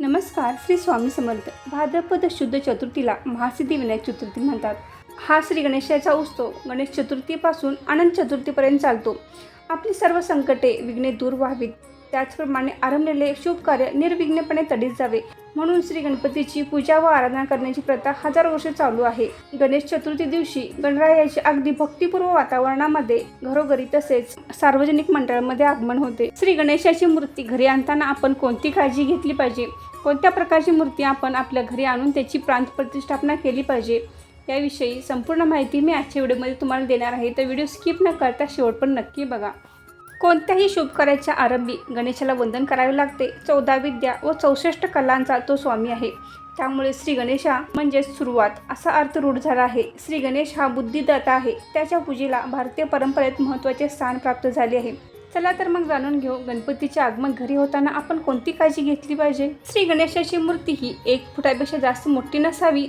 नमस्कार श्री स्वामी समर्थ. भाद्रपद शुद्ध चतुर्थीला महासिद्धी विनायक चतुर्थी म्हणतात. हा श्री गणेशाचा उत्सव गणेश चतुर्थीपासून अनंत चतुर्थीपर्यंत चालतो. आपली सर्व संकटे विघ्ने दूर व्हावीत. त्याचप्रमाणे आरंभलेले शुभ कार्य निर्विघ्नपणे तडीत जावे. म्हणून श्री गणपतीची पूजा व आराधना करण्याची प्रथा हजारो वर्ष चालू आहे. गणेश चतुर्थी दिवशी गणरायाचे अगदी भक्तिपूर्व वातावरणामध्ये घरोघरी तसेच सार्वजनिक मंडळामध्ये आगमन होते. श्री गणेशाची मूर्ती घरी आणताना आपण कोणती काळजी घेतली पाहिजे? कोणत्या प्रकारची मूर्ती आपण आपल्या घरी आणून त्याची प्रांत प्रतिष्ठापना केली पाहिजे याविषयी संपूर्ण माहिती मी आजच्या व्हिडिओमध्ये तुम्हाला देणार आहे. तर व्हिडिओ स्किप न करता शेवट पण नक्की बघा. कोणत्याही शुभ कार्याच्या आरंभी गणेशाला वंदन करावे लागते. चौदा विद्या व चौसष्ट कलांचा तो स्वामी आहे. त्यामुळे श्री गणेशा म्हणजेच सुरुवात. असा अर्थ रूढ झाला आहे. श्री गणेश हा बुद्धिदाता आहे. त्याच्या पूजेला भारतीय परंपरेत महत्त्वाचे स्थान प्राप्त झाले आहे. चला तर मग जाणून घेऊ. गणपतीचे आगमन घरी होताना आपण कोणती काळजी घेतली पाहिजे? श्री गणेशाची मूर्ती ही एक फुटापेक्षा जास्त मोठी नसावी.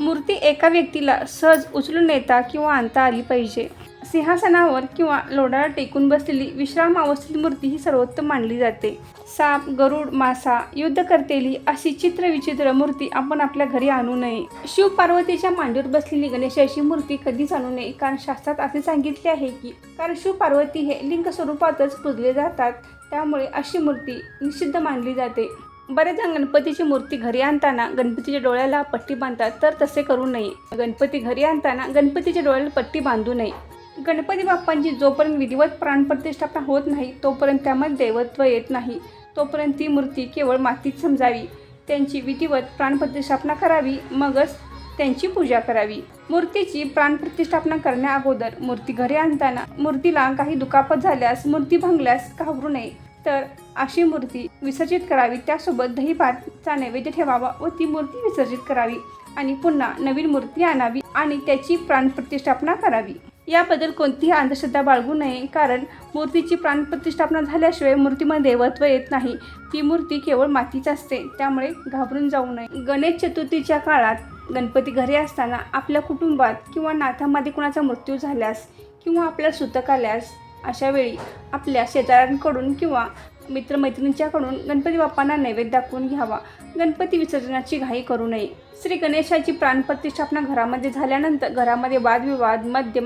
मूर्ती एका व्यक्तीला सहज उचलून नेता किंवा आणता आली पाहिजे. सिंहासनावर किंवा लोढाला टेकून बसलेली विश्राम अवस्थेत मूर्ती ही सर्वोत्तम मानली जाते. साप गरुड मासा युद्ध करतेली अशी चित्रविचित्र मूर्ती आपण आपल्या घरी आणू नये. शिव पार्वतीच्या मांडीवर बसलेली गणेशाची मूर्ती कधीच आणू नये कारण शास्त्रात असे सांगितले आहे की कारण शिव पार्वती हे लिंग स्वरूपातच पूजले जातात त्यामुळे अशी मूर्ती निषिद्ध मानली जाते. बरेच जण गणपतीची मूर्ती घरी आणताना गणपतीच्या डोळ्याला पट्टी बांधतात तर तसे करू नये. गणपती घरी आणताना गणपतीच्या डोळ्याला पट्टी बांधू नये. गणपती बाप्पांची जोपर्यंत विधिवत प्राणप्रतिष्ठापना होत नाही तोपर्यंत त्यामध्ये देवत्व येत नाही. तोपर्यंत ती मूर्ती केवळ मातीत समजावी. त्यांची विधिवत प्राणप्रतिष्ठापना करावी मगच त्यांची पूजा करावी. मूर्तीची प्राणप्रतिष्ठापना करण्या अगोदर मूर्ती घरी आणताना मूर्तीला काही दुखापत झाल्यास मूर्ती भंगल्यास घाबरू नये. तर अशी मूर्ती विसर्जित करावी. त्यासोबत दही भातचा नैवेद्य ठेवावा व ती मूर्ती विसर्जित करावी. आणि पुन्हा नवीन मूर्ती आणावी आणि त्याची प्राणप्रतिष्ठापना करावी. याबद्दल कोणतीही अंधश्रद्धा बाळगू नये कारण मूर्तीची प्राणप्रतिष्ठापना झाल्याशिवाय मूर्तीमध्ये देवत्व येत नाही. ती मूर्ती केवळ मातीच असते त्यामुळे घाबरून जाऊ नये. गणेश चतुर्थीच्या काळात गणपती घरी असताना आपल्या कुटुंबात किंवा नाथामध्ये कुणाचा मृत्यू झाल्यास किंवा आपल्या सुतक आल्यास अशा वेळी आपल्या शेजाऱ्यांकडून किंवा मित्रमैत्रिणींच्याकडून गणपती बाप्पांना नैवेद्य दाखवून घ्यावा. गणपती विसर्जनाची घाई करू नये. श्री गणेशाची प्राणप्रतिष्ठापना घरामध्ये झाल्यानंतर घरामध्ये वादविवाद मद्य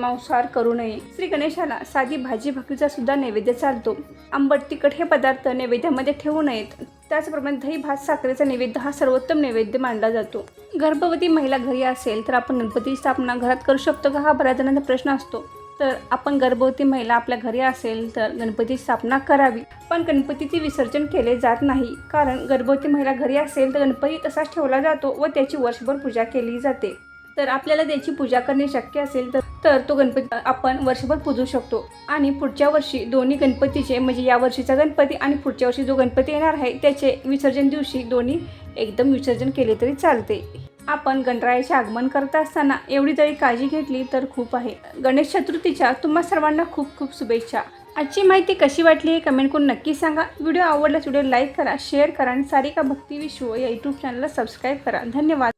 करू नये. श्री गणेशाला साधी भाजी भाकरीचा सुद्धा नैवेद्य चालतो. आंबट तिखट हे पदार्थ नैवेद्यामध्ये ठेवू नयेत. त्याचप्रमाणे दही भात साखरेचा नैवेद्य हा सर्वोत्तम नैवेद्य मानला जातो. गर्भवती महिला घरी असेल तर आपण गणपती स्थापना घरात करू शकतो का हा बऱ्याच जणांचा प्रश्न असतो. तर आपण गर्भवती महिला आपल्या घरी असेल तर गणपती स्थापना करावी. पण गणपतीचे विसर्जन केले जात नाही. कारण गर्भवती महिला घरी असेल तर गणपती तसाच ठेवला जातो व त्याची वर्षभर पूजा केली जाते. तर आपल्याला त्याची पूजा करणे शक्य असेल तर तर तो गणपती आपण वर्षभर पूजू शकतो. आणि पुढच्या वर्षी दोन्ही गणपतीचे म्हणजे या वर्षीचा गणपती आणि पुढच्या वर्षी जो गणपती येणार आहे त्याचे विसर्जन दिवशी दोन्ही एकदम विसर्जन केले तरी चालते. आपण गणरायाचे आगमन करत असताना एवढी जरी काळजी घेतली तर खूप आहे. गणेश चतुर्थीच्या तुम्हा सर्वांना खूप खूप शुभेच्छा. आजची माहिती कशी वाटली हे कमेंट करून नक्की सांगा. व्हिडिओ आवडल्यास व्हिडिओ लाईक करा शेअर करा आणि सारिका भक्ती विश्व या यूट्यूब चॅनलला सबस्क्राईब करा. धन्यवाद.